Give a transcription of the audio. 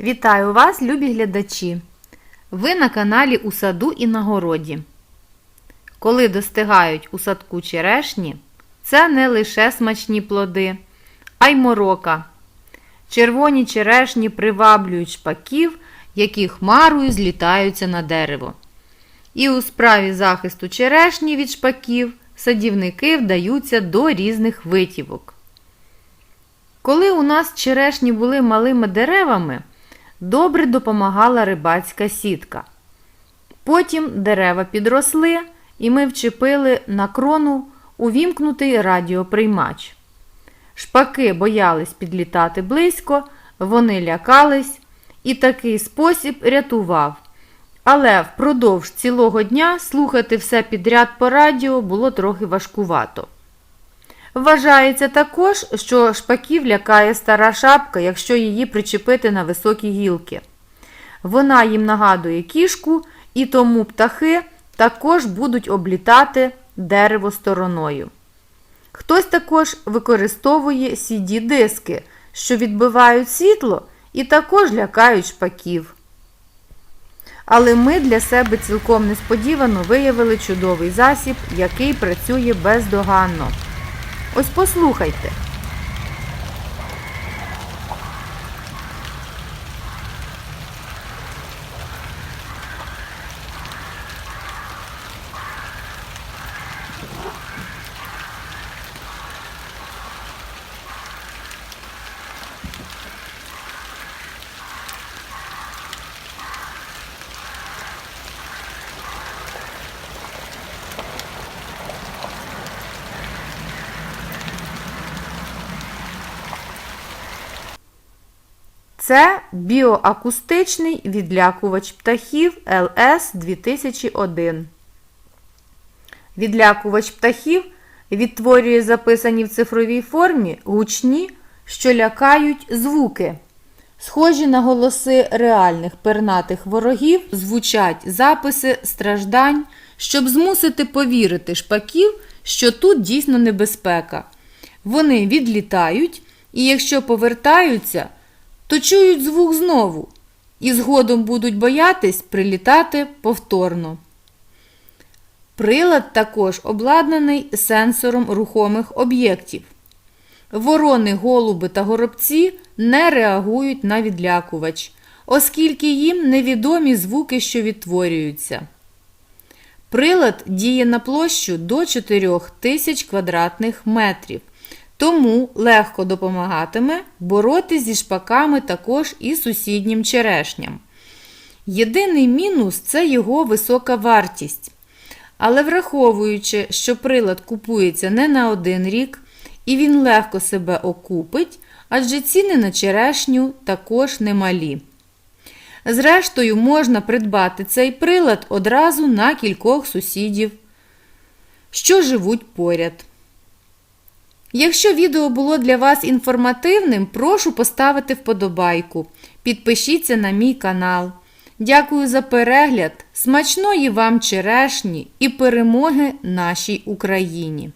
Вітаю вас, любі глядачі! Ви на каналі У саду і на городі. Коли достигають у садку черешні, це не лише смачні плоди, а й морока. Червоні черешні приваблюють шпаків, які хмарою злітаються на дерево. І у справі захисту черешні від шпаків садівники вдаються до різних витівок. Коли у нас черешні були малими деревами, добре допомагала рибацька сітка. Потім дерева підросли, і ми вчепили на крону увімкнутий радіоприймач. Шпаки боялись підлітати близько, вони лякались, і такий спосіб рятував. Але впродовж цілого дня слухати все підряд по радіо було трохи важкувато. Вважається також, що шпаків лякає стара шапка, якщо її причепити на високі гілки. Вона їм нагадує кішку, і тому птахи також будуть облітати дерево стороною. Хтось також використовує CD-диски, що відбивають світло і також лякають шпаків. Але ми для себе цілком несподівано виявили чудовий засіб, який працює бездоганно. Ось послухайте. Це біоакустичний відлякувач птахів ls 2001. Відлякувач птахів відтворює записані в цифровій формі гучні, що лякають звуки. Схожі на голоси реальних пернатих ворогів, звучать записи страждань, щоб змусити повірити шпаків, що тут дійсно небезпека. Вони відлітають, і якщо повертаються, то чують звук знову і згодом будуть боятись прилітати повторно. Прилад також обладнаний сенсором рухомих об'єктів. Ворони, голуби та горобці не реагують на відлякувач, оскільки їм невідомі звуки, що відтворюються. Прилад діє на площу до 4000 квадратних метрів, тому легко допомагатиме боротися зі шпаками також і сусіднім черешням. Єдиний мінус це його висока вартість. Але враховуючи, що прилад купується не на один рік, і він легко себе окупить, адже ціни на черешню також немалі. Зрештою, можна придбати цей прилад одразу на кількох сусідів, що живуть поряд. Якщо відео було для вас інформативним, прошу поставити вподобайку. Підпишіться на мій канал. Дякую за перегляд, смачної вам черешні і перемоги нашій Україні!